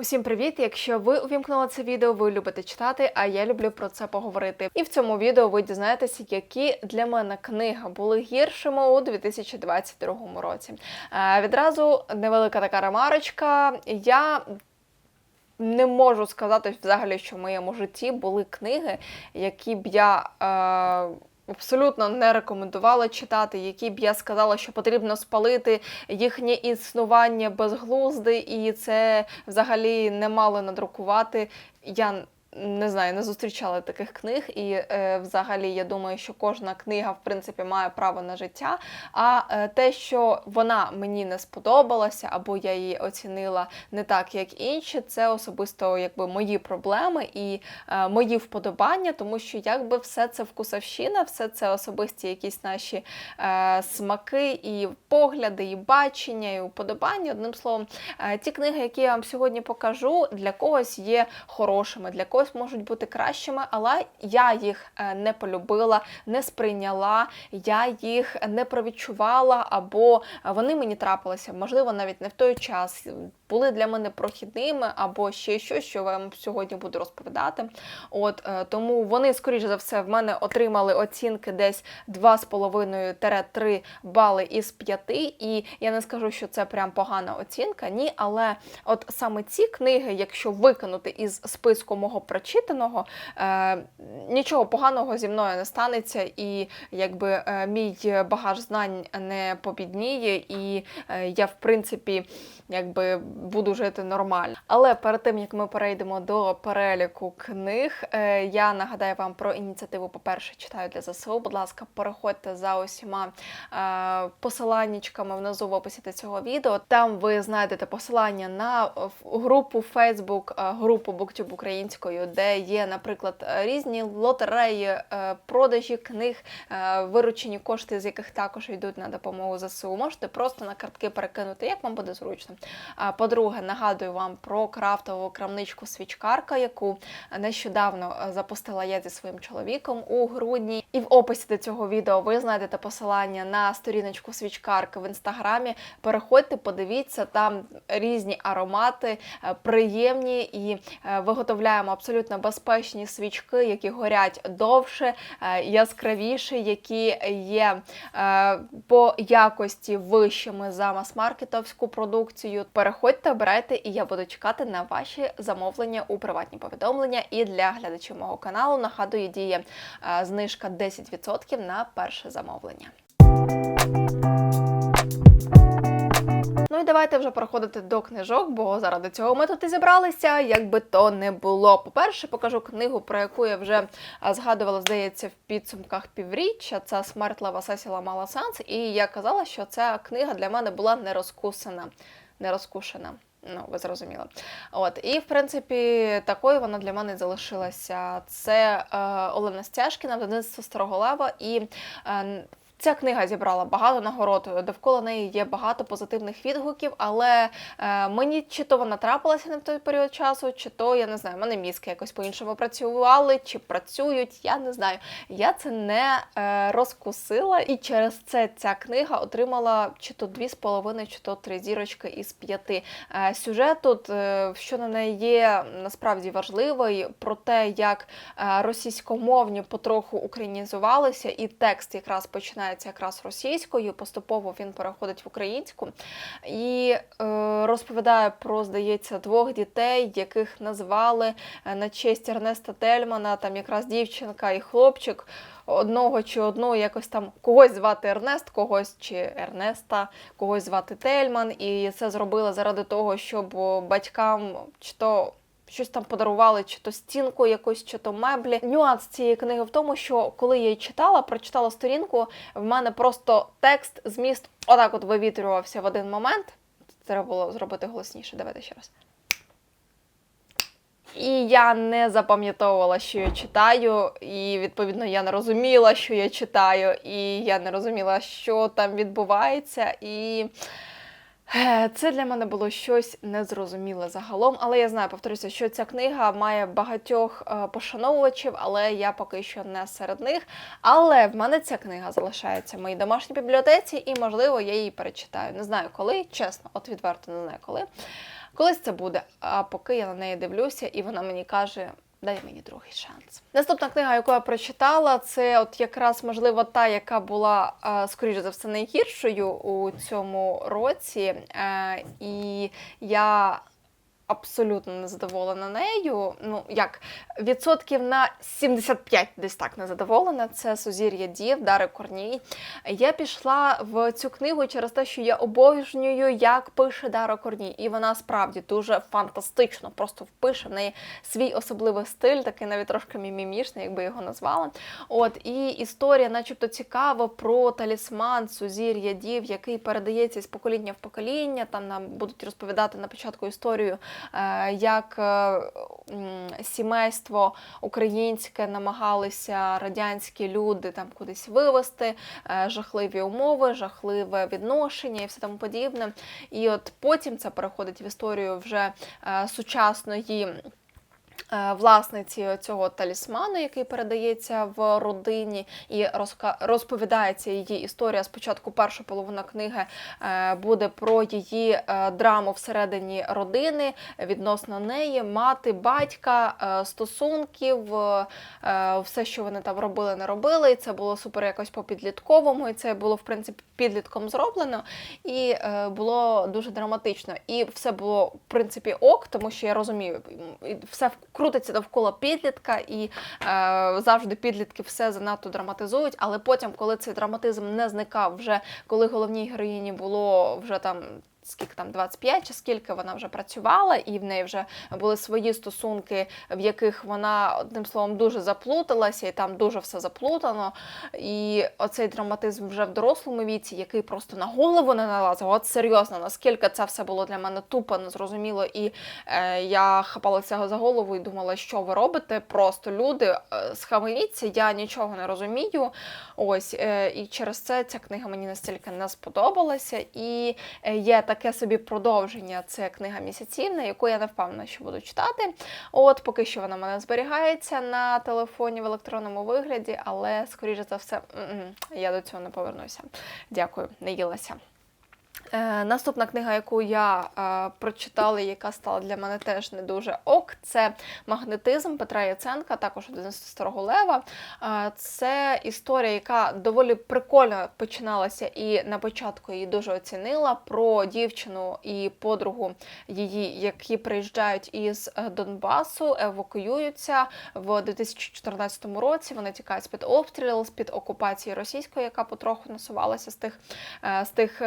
Усім привіт! Якщо ви увімкнули це відео, ви любите читати, а я люблю про це поговорити. І в цьому відео ви дізнаєтеся, які для мене книги були гіршими у 2022 році. Е, відразу невелика така ремарочка. Я не можу сказати взагалі, що в моєму житті були книги, які б я. Е, Абсолютно не рекомендувала читати, які б я сказала, що потрібно спалити їхнє існування безглузди, і це взагалі не мали надрукувати. Я не знаю, не зустрічала таких книг, і е, взагалі я думаю, що кожна книга в принципі має право на життя. А е, те, що вона мені не сподобалася, або я її оцінила не так, як інші, це особисто якби мої проблеми і е, мої вподобання, тому що якби все це вкусовщина, все це особисті якісь наші е, смаки, і погляди, і бачення, і вподобання. Одним словом, е, ті книги, які я вам сьогодні покажу, для когось є хорошими, для когось можуть бути кращими, але я їх е, не полюбила, не сприйняла, я їх не провідчувала, або вони мені трапилися, можливо, навіть не в той час. Були для мене прохідними, або ще щось, що вам сьогодні буду розповідати. От е, тому вони, скоріш за все, в мене отримали оцінки десь 2,5-3 бали із 5. І я не скажу, що це прям погана оцінка. Ні, але от саме ці книги, якщо викинути із списку мого прочитаного, е, нічого поганого зі мною не станеться, і якби е, мій багаж знань не побідніє, і е, я, в принципі, якби буду жити нормально. Але перед тим як ми перейдемо до переліку книг, я нагадаю вам про ініціативу. По-перше, читаю для ЗСУ. Будь ласка, переходьте за усіма посиланнячками внизу в описі до цього відео. Там ви знайдете посилання на групу Facebook, групу BookTube українською, де є, наприклад, е, різні лотереї, е, продажі книг, е, виручені кошти, з яких також йдуть на допомогу ЗСУ. Можете просто на картки перекинути, як вам буде зручно. По-друге, нагадую вам про крафтову крамничку свічкарка, яку нещодавно запустила я зі своїм чоловіком у грудні. І в описі до цього відео ви знайдете посилання на сторіночку свічкарки в інстаграмі. Переходьте, подивіться, там різні аромати, приємні і виготовляємо абсолютно безпечні свічки, які горять довше, е, яскравіші, які є е, по якості вищими за мас-маркетовську продукцію. Переходьте, обирайте, і я буду чекати на ваші замовлення у приватні повідомлення. І для глядачів мого каналу нагадую, діє е, знижка 10% на перше замовлення. Давайте вже переходити до книжок, бо заради цього ми тут і зібралися, як би то не було. По-перше, покажу книгу, про яку я вже згадувала, здається, в підсумках півріччя. Це смерть Лава Сесіла Мала Санс. І я казала, що ця книга для мене була не розкусана, не розкушена. Ну, ви зрозуміли. От, і в принципі, такою вона для мене залишилася. Це е, Олена Стяжкіна, видавництво Старого Лева. І е, Ця книга зібрала багато нагород. Довкола неї є багато позитивних відгуків, але е, мені чи то вона трапилася не в той період часу, чи то я не знаю, мене мізки якось по-іншому працювали, чи працюють. Я не знаю. Я це не е, розкусила, і через це ця книга отримала чи то дві з половиною, чи то три зірочки із п'яти. Е, сюжет тут, що на неї є насправді важливий, про те, як російськомовні потроху українізувалися, і текст якраз починається якраз російською. Поступово він переходить в українську і е, розповідає про, здається, двох дітей, яких назвали е, на честь Ернеста Тельмана, там якраз дівчинка і хлопчик. Одного чи одного якось там когось звати Ернест, когось чи Ернеста, когось звати Тельман, і це зробили заради того, щоб батькам чи то щось там подарували, чи то стінку якусь, чи то меблі. Нюанс цієї книги в тому, що коли я її читала, прочитала сторінку, в мене просто текст, зміст отак от вивітрювався в один момент. Треба було зробити голосніше. Давайте ще раз. І я не запам'ятовувала, що я читаю, і відповідно я не розуміла, що я читаю, і я не розуміла, що там відбувається. І це для мене було щось незрозуміле загалом. Але я знаю, повторюся, що ця книга має багатьох е, пошановувачів, але я поки що не серед них. Але в мене ця книга залишається в моїй домашній бібліотеці, і можливо я її перечитаю. Не знаю коли, чесно, от відверто не знаю коли. Колись це буде. А поки я на неї дивлюся, і вона мені каже. Дай мені другий шанс. Наступна книга, яку я прочитала, це от якраз можливо та, яка була е, скоріше за все найгіршою у цьому році. Е, І я абсолютно не задоволена нею. Ну як відсотків на 75 десь так не задоволена. Це Сузір'я Дів, Дари Корній. Я пішла в цю книгу через те, що я обожнюю, як пише Дара Корній. І вона справді дуже фантастично просто впише в неї свій особливий стиль, такий навіть трошки мімімішний, якби його назвала. От і історія, начебто, цікава про талісман Сузір'я Дів, який передається з покоління в покоління. Там нам будуть розповідати на початку історію як е, сімейство українське намагалися радянські люди там кудись вивезти, е, жахливі умови, жахливе відношення і все тому подібне. І от потім це переходить в історію вже е, сучасної. Е, Власниці цього талісману, який передається в родині, і розповідається її історія. Спочатку перша половина книги е, буде про її е, драму всередині родини відносно неї, мати, батька, стосунків, все, що вони там робили, не робили. І це було супер якось по підлітковому, і це було в принципі підлітком зроблено, і було дуже драматично. І все було в принципі ок, тому що я розумію, все крутиться довкола підлітка, і е, завжди підлітки все занадто драматизують. Але потім, коли цей драматизм не зникав, вже коли головній героїні було вже там. Скільки там 25 чи скільки вона вже працювала, і в неї вже були свої стосунки, в яких вона одним словом дуже заплуталася, і там дуже все заплутано. І оцей драматизм вже в дорослому віці, який просто на голову не налазив. От серйозно, наскільки це все було для мене тупо, незрозуміло, і е, я хапалася за голову і думала, що ви робите. Просто люди е, схаменіться, я нічого не розумію. Ось е, і через це ця книга мені настільки не сподобалася. І е, є таке собі продовження. Це книга місяців, на яку я не впевнена, що буду читати. От поки що вона в мене зберігається на телефоні в електронному вигляді, але скоріше за все, я до цього не повернуся. Дякую, не їлася. Е, наступна книга, яку я е, прочитала, яка стала для мене теж не дуже ок, це магнетизм Петра Яценка, також один з старого лева. Е, це історія, яка доволі прикольно починалася, і на початку її дуже оцінила про дівчину і подругу її, які приїжджають із е, Донбасу, евакуюються в 2014 році. Вони тікають з під обстрілів, з під окупації російської, яка потроху насувалася з тих е, з тих.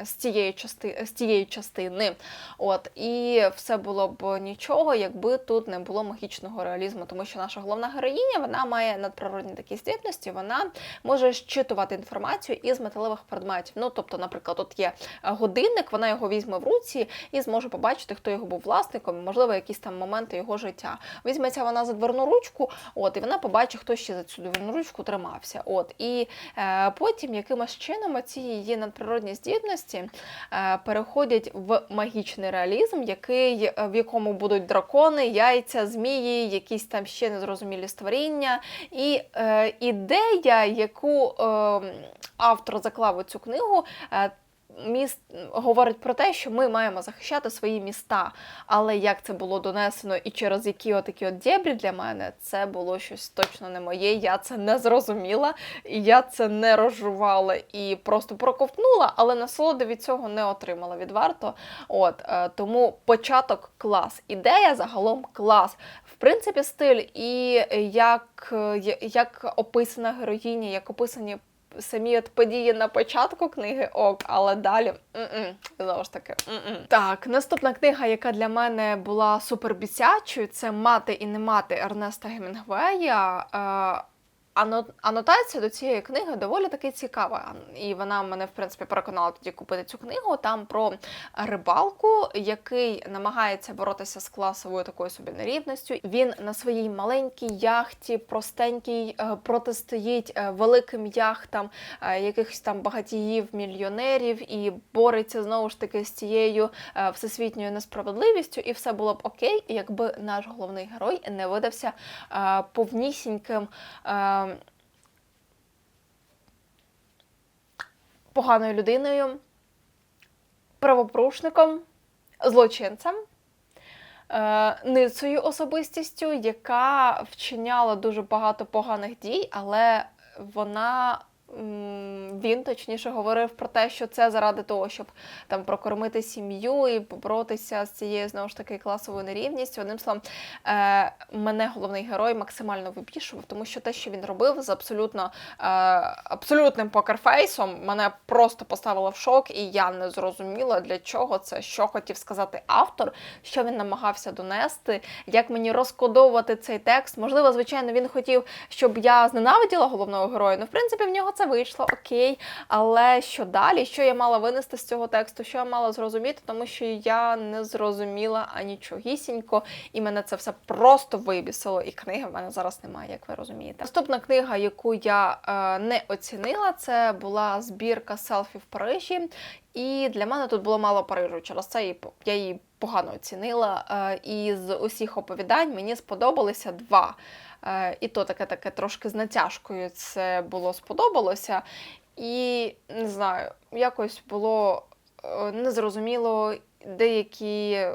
Е, з цієї частини, з тієї частини. От і все було б нічого, якби тут не було магічного реалізму, тому що наша головна героїня вона має надприродні такі здібності, вона може щитувати інформацію із металевих предметів. Ну, тобто, наприклад, от є годинник, вона його візьме в руці і зможе побачити, хто його був власником, можливо, якісь там моменти його життя. Візьметься вона за дверну ручку, от і вона побачить, хто ще за цю дверну ручку тримався. От і е, потім якимось чином ці її надприродні здібності е, переходять в магічний реалізм, який, е, в якому будуть дракони, яйця, змії, якісь там ще незрозумілі створіння. І е, ідея, яку е, автор заклав у цю книгу, е, міст говорить про те, що ми маємо захищати свої міста. Але як це було донесено і через які отакі от дєбрі для мене, це було щось точно не моє. Я це не зрозуміла, я це не розжувала і просто проковтнула, але насолоди від цього не отримала відверто. От е, тому початок клас. Ідея загалом клас. В принципі, стиль і як, е, як описана героїня, як описані самі от події на початку книги ок, але далі м-м, знову ж таки. м-м. Так, наступна книга, яка для мене була супербісячою, це Мати і не мати Ернеста Гемінгвея. Ано- Анотація до цієї книги доволі таки цікава, і вона мене в принципі переконала тоді купити цю книгу. Там про рибалку, який намагається боротися з класовою такою собі нерівністю. Він на своїй маленькій яхті, простенькій, е, протистоїть е, великим яхтам е, якихось там багатіїв, мільйонерів і бореться знову ж таки з цією всесвітньою несправедливістю, і все було б окей, якби наш головний герой не видався повнісіньким. Поганою людиною, правопорушником, злочинцем. е, Ницею особистістю, яка вчиняла дуже багато поганих дій, але вона він точніше говорив про те, що це заради того, щоб там прокормити сім'ю і поборотися з цією знову ж таки класовою нерівністю. Одним словом, е, мене головний герой максимально вибішував, тому що те, що він робив з абсолютно е, абсолютним покерфейсом, мене просто поставило в шок, і я не зрозуміла, для чого це, що хотів сказати автор, що він намагався донести, як мені розкодовувати цей текст. Можливо, звичайно, він хотів, щоб я зненавиділа головного героя. Ну, в принципі, в нього це вийшло, окей. Але що далі? Що я мала винести з цього тексту? Що я мала зрозуміти? Тому що я не зрозуміла анічогісінько, і мене це все просто вибісило. І книги в мене зараз немає, як ви розумієте. Наступна книга, яку я е, не оцінила, це була збірка селфі в Парижі. І для мене тут було мало Парижу. Через це я її погано оцінила. Е, і з усіх оповідань мені сподобалися два. Е, І то таке таке трошки з натяжкою це було сподобалося. І не знаю, якось було е, незрозуміло деякі.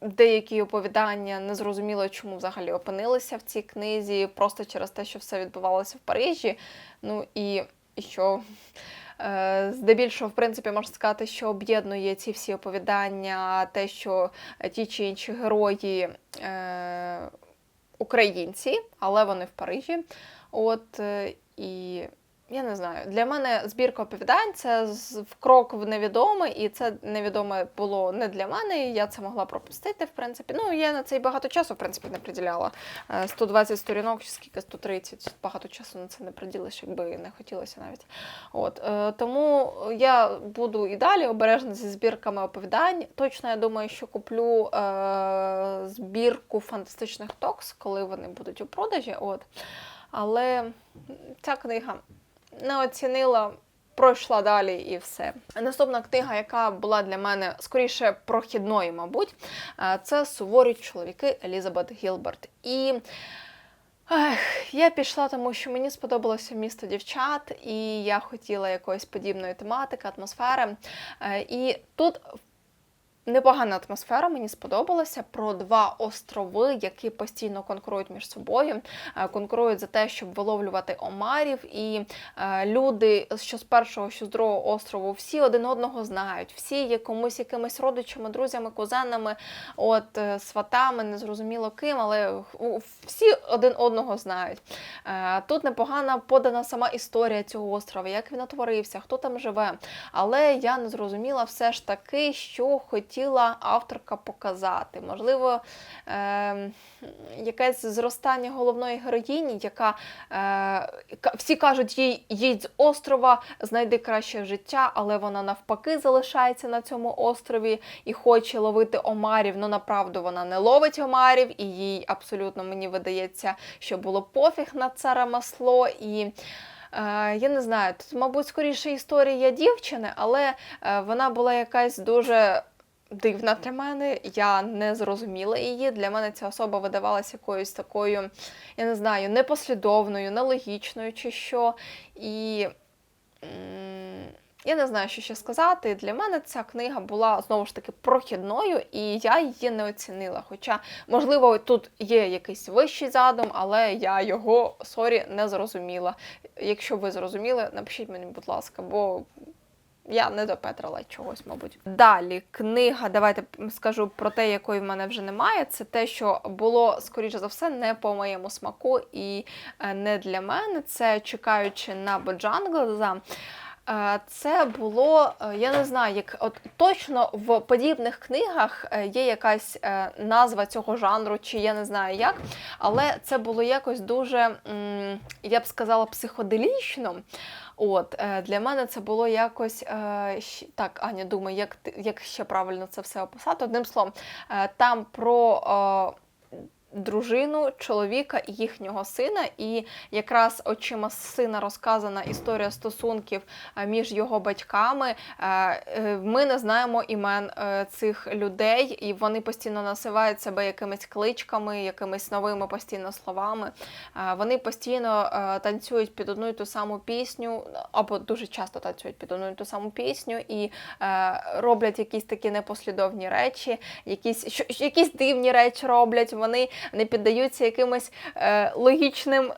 Деякі оповідання незрозуміло, чому взагалі опинилися в цій книзі, просто через те, що все відбувалося в Парижі. Ну і, і що Е, Здебільшого, в принципі, можна сказати, що об'єднує ці всі оповідання, те, що ті чи інші герої е, українці, але вони в Парижі. От е, і я не знаю, для мене збірка оповідань це в крок в невідоме, і це невідоме було не для мене. і Я це могла пропустити, в принципі. Ну, я на це і багато часу, в принципі, не приділяла. Е, 120 сторінок чи скільки 130, багато часу на це не приділиш, якби не хотілося навіть. От е, тому я буду і далі обережна зі збірками оповідань. Точно я думаю, що куплю е, збірку фантастичних токс, коли вони будуть у продажі. От. Але ця книга не оцінила. Пройшла далі і все. Наступна книга, яка була для мене скоріше прохідною, мабуть, е, це суворі чоловіки Елізабет Гілберт. І ех, я пішла, тому що мені сподобалося місто дівчат, і я хотіла якоїсь подібної тематики, атмосфери. Е, І тут Непогана атмосфера мені сподобалася про два острови, які постійно конкурують між собою, е, конкурують за те, щоб виловлювати омарів. І е, люди, що з першого, що з другого острову, всі один одного знають, всі є комусь якимись родичами, друзями, кузенами, от е, сватами, незрозуміло ким, але всі один одного знають. Тут непогано подана сама історія цього острова, як він утворився, хто там живе. Але я не зрозуміла все ж таки, що хотіла авторка показати. Можливо, е, якесь зростання головної героїні, яка е, всі кажуть їй їдь з острова, знайди краще життя, але вона навпаки залишається на цьому острові і хоче ловити омарів. Ну направду вона не ловить омарів, і їй абсолютно мені видається, що було пофіг на це ремесло. І Е, я не знаю, тут, мабуть, скоріше історія дівчини, але е, вона була якась дуже дивна для мене. Я не зрозуміла її. Для мене ця особа видавалася якоюсь такою, я не знаю, непослідовною, нелогічною чи що. І я не знаю, що ще сказати. Для мене ця книга була знову ж таки прохідною, і я її не оцінила. Хоча, можливо, тут є якийсь вищий задум, але я його сорі не зрозуміла. Якщо ви зрозуміли, напишіть мені, будь ласка, бо я не допетрила чогось, мабуть. Далі книга, давайте скажу про те, якої в мене вже немає. Це те, що було, скоріше за все, не по моєму смаку і е, не для мене. Це чекаючи на Боджанглеза. Е, Це було, е, я не знаю, як от точно в подібних книгах є якась назва цього жанру, чи я не знаю як, але це було якось дуже, я б сказала, психоделічно. От е, для мене це було якось е, так, Аня, думає, як як ще правильно це все описати. Одним словом, е, там про. Дружину, чоловіка і їхнього сина. І якраз очима сина розказана історія стосунків е, між його батьками. Е, е, Ми не знаємо імен цих людей, і вони постійно насивають себе якимись кличками, якимись новими постійно словами. Вони постійно танцюють під одну і ту саму пісню, або дуже часто танцюють під одну і ту саму пісню, і роблять якісь такі непослідовні речі, якісь, якісь дивні речі роблять. Вони не піддаються якимось е, логічним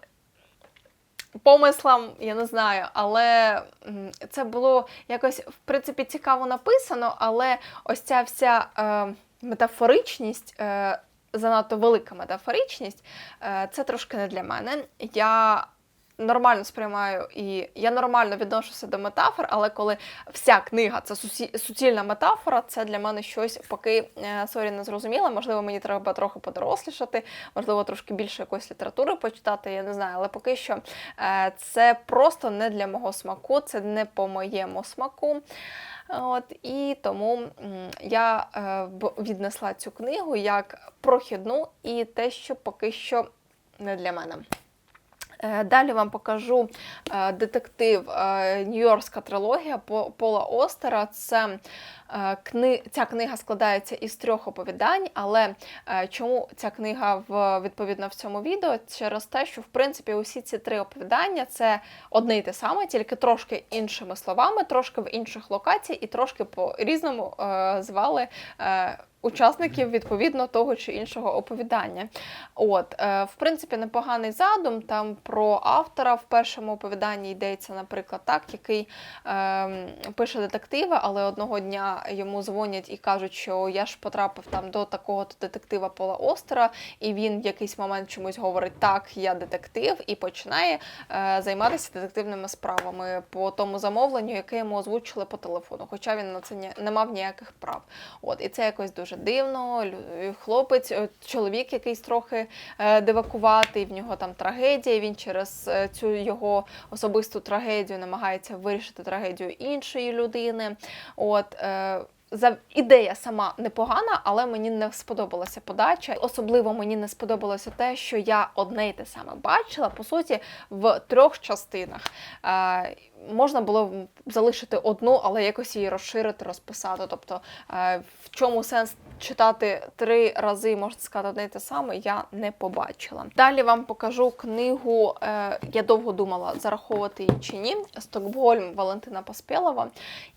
помислам, я не знаю, але це було якось в принципі цікаво написано, але ось ця вся е, метафоричність. Е, Занадто велика метафоричність, е, це трошки не для мене. Я нормально сприймаю і я нормально відношуся до метафор, але коли вся книга це суцільна метафора, це для мене щось поки е, сорі не зрозуміло. Можливо, мені треба трохи подорослішати, можливо, трошки більше якоїсь літератури почитати, я не знаю, але поки що е, це просто не для мого смаку, це не по моєму смаку. От і тому я е, віднесла цю книгу як прохідну і те, що поки що не для мене. Е, Далі вам покажу е, детектив е, Нью-Йоркська трилогія По- Пола Остера. Це кни... ця книга складається із трьох оповідань, але чому ця книга в відповідно в цьому відео? Через те, що в принципі усі ці три оповідання це одне й те саме, тільки трошки іншими словами, трошки в інших локаціях і трошки по різному звали. Учасників відповідно того чи іншого оповідання. От, е, в принципі, непоганий задум. Там про автора в першому оповіданні йдеться, наприклад, так, який е, пише детективи, але одного дня йому дзвонять і кажуть, що я ж потрапив там до такого-то детектива Пола Остера, і він в якийсь момент чомусь говорить, так, я детектив, і починає е, займатися детективними справами по тому замовленню, яке йому озвучили по телефону, хоча він на це не мав ніяких прав. От, і це якось дуже дивно. Хлопець, е, чоловік якийсь трохи е, дивакуватий, в нього там трагедія. Він через е, цю його особисту трагедію намагається вирішити трагедію іншої людини. От, за ідея сама непогана, але мені не сподобалася подача. Особливо мені не сподобалося те, що я одне й те саме бачила, по суті, в трьох частинах. Можна було залишити одну, але якось її розширити, розписати. Тобто, е, в чому сенс читати три рази, можна сказати, одне й те саме, я не побачила. Далі вам покажу книгу. е, Я довго думала, зараховувати її чи ні. Стокгольм Валентина Поспєлова.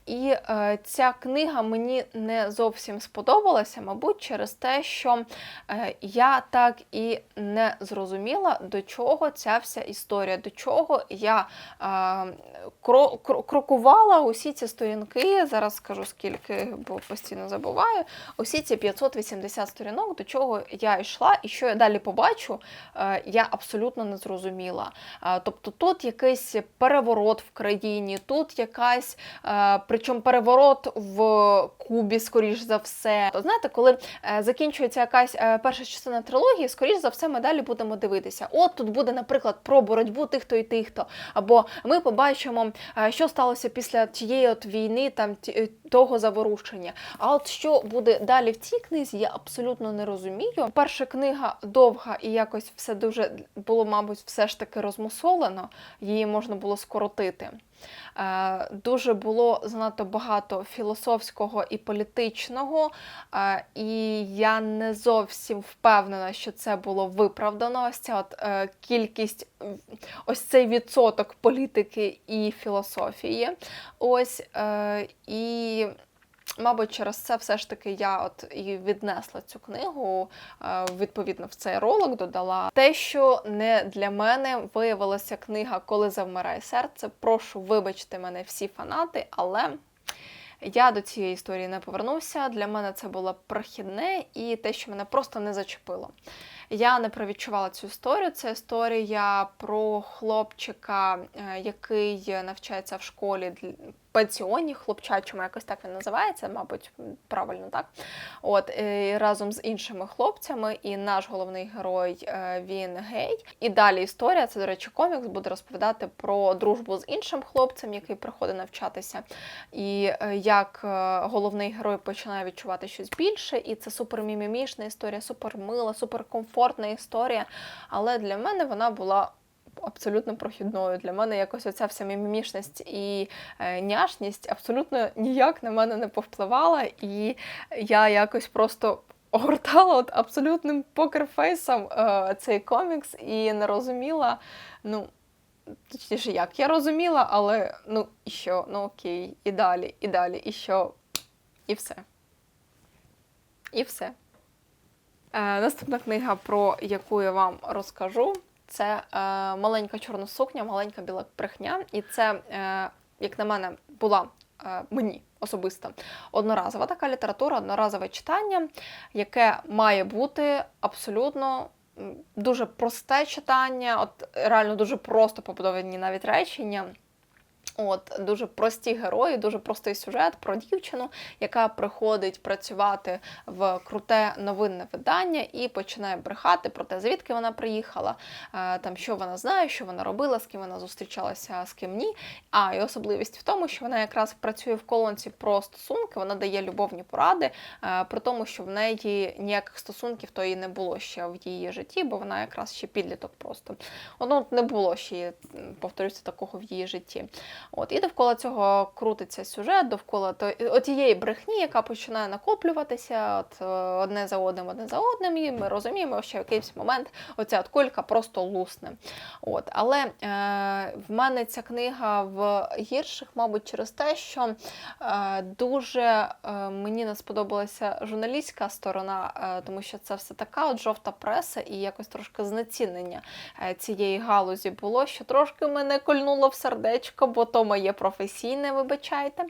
І е, ця книга мені не зовсім сподобалася, мабуть, через те, що я так і не зрозуміла, до чого ця вся історія, до чого я крокувала усі ці сторінки. Зараз скажу скільки, бо постійно забуваю. Усі ці 580 сторінок, до чого я йшла, і що я далі побачу, е, я абсолютно не зрозуміла. Е, Тобто тут якийсь переворот в країні, тут якась, е, причому переворот в Кубі, скоріш за все. То знаєте, коли закінчується якась перша частина трилогії, скоріш за все, ми далі будемо дивитися. От тут буде, наприклад, про боротьбу тих-то і тих-то. Або ми побачимо, е, що сталося після тієї от війни, там е, того заворушення. А от що буде далі в цій книзі, я абсолютно не розумію. Перша книга довга і якось все дуже було, мабуть, все ж таки розмусолено, її можна було скоротити. Е, Дуже було занадто багато філософського і політичного, е, і я не зовсім впевнена, що це було виправдано. Ось ця от е, кількість, ось цей відсоток політики і філософії. Ось і. Мабуть, через це все ж таки я от і віднесла цю книгу е, відповідно в цей ролик додала. Те, що не для мене виявилася книга Коли завмирає серце. Прошу вибачте мене всі фанати, але я до цієї історії не повернувся. Для мене це було прохідне і те, що мене просто не зачепило. Я не провідчувала цю історію. Це історія про хлопчика, е, який навчається в школі пансіоні хлопчачому, якось так він називається, мабуть, правильно так. От і разом з іншими хлопцями, і наш головний герой е, він гей. І далі історія, це, до речі, комікс буде розповідати про дружбу з іншим хлопцем, який приходить навчатися, і е, як е, головний герой починає відчувати щось більше, і це супер мімімішна історія, супер мила, супер історія. Але для мене вона була. Абсолютно прохідною. Для мене якось оця вся мімімішність і е, няшність абсолютно ніяк на мене не повпливала, і я якось просто огортала от абсолютним покерфейсом е, цей комікс і не розуміла, ну. Точніше, як я розуміла, але ну і що, ну окей, і далі, і далі, і що, і все. І все. Е, наступна книга, про яку я вам розкажу, це е, маленька чорна сукня, маленька біла брехня. І це, е, як на мене, була е, мені особисто одноразова така література, одноразове читання, яке має бути абсолютно. Дуже просте читання, от реально дуже просто побудовані навіть речення. От дуже прості герої, дуже простий сюжет про дівчину, яка приходить працювати в круте новинне видання і починає брехати про те, звідки вона приїхала, е, там що вона знає, що вона робила, з ким вона зустрічалася, з ким ні. А і особливість в тому, що вона якраз працює в колонці про стосунки, вона дає любовні поради, е, при тому, що в неї ніяких стосунків то і не було ще в її житті, бо вона якраз ще підліток просто. Воно не було ще, повторюся, такого в її житті. От і довкола цього крутиться сюжет, довкола тієї брехні, яка починає накоплюватися от, е, одне за одним, одне за одним, і ми розуміємо, що в якийсь момент оця от кулька просто лусне. От, але е, в мене ця книга в гірших, мабуть, через те, що е, дуже е, мені не сподобалася журналістська сторона, е, тому що це все така от жовта преса і якось трошки знецінення е, цієї галузі було, що трошки мене кольнуло в сердечко, бо то моє професійне, вибачайте.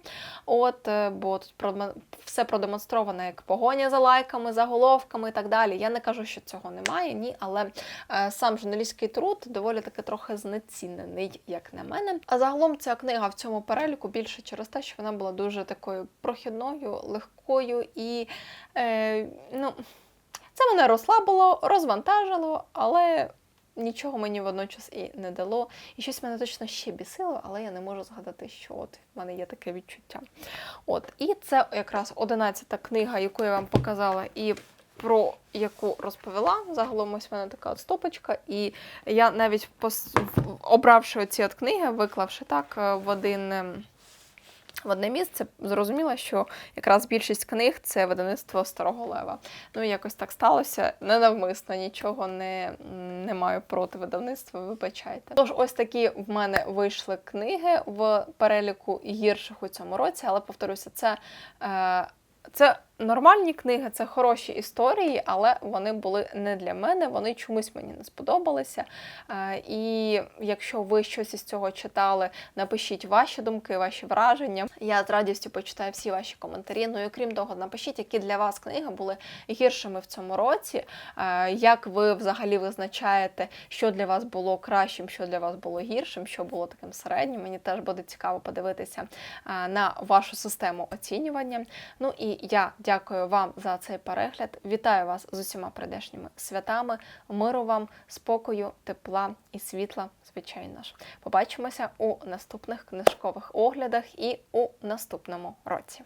От, е, бо тут все продемонстровано як погоня за лайками, заголовками і так далі. Я не кажу, що цього немає, ні, але е, сам журналістський труд доволі таки трохи знецінений, як на мене. А загалом ця книга в цьому переліку більше через те, що вона була дуже такою прохідною, легкою і е, ну, це мене розслабило, розвантажило, але нічого мені водночас і не дало. І щось мене точно ще бісило, але я не можу згадати, що от в мене є таке відчуття. От, і це якраз одинадцята книга, яку я вам показала, і про яку розповіла. Загалом ось в мене така от стопочка. І я навіть пос... обравши оці от книги, виклавши так е, в один. В одне місце зрозуміла, що якраз більшість книг це видавництво Старого Лева. Ну, якось так сталося. Ненавмисно нічого не, не маю проти видавництва, вибачайте. Тож, ось такі в мене вийшли книги в переліку гірших у цьому році, але повторюся, це. Е, це нормальні книги, це хороші історії, але вони були не для мене, вони чомусь мені не сподобалися. Е, І якщо ви щось із цього читали, напишіть ваші думки, ваші враження. Я з радістю почитаю всі ваші коментарі. Ну і крім того, напишіть, які для вас книги були гіршими в цьому році. Е, Як ви взагалі визначаєте, що для вас було кращим, що для вас було гіршим, що було таким середнім. Мені теж буде цікаво подивитися е, на вашу систему оцінювання. Ну і я дякую вам за цей перегляд. Вітаю вас з усіма прийдешніми святами. Миру вам, спокою, тепла і світла, звичайно ж. Побачимося у наступних книжкових оглядах і у наступному році.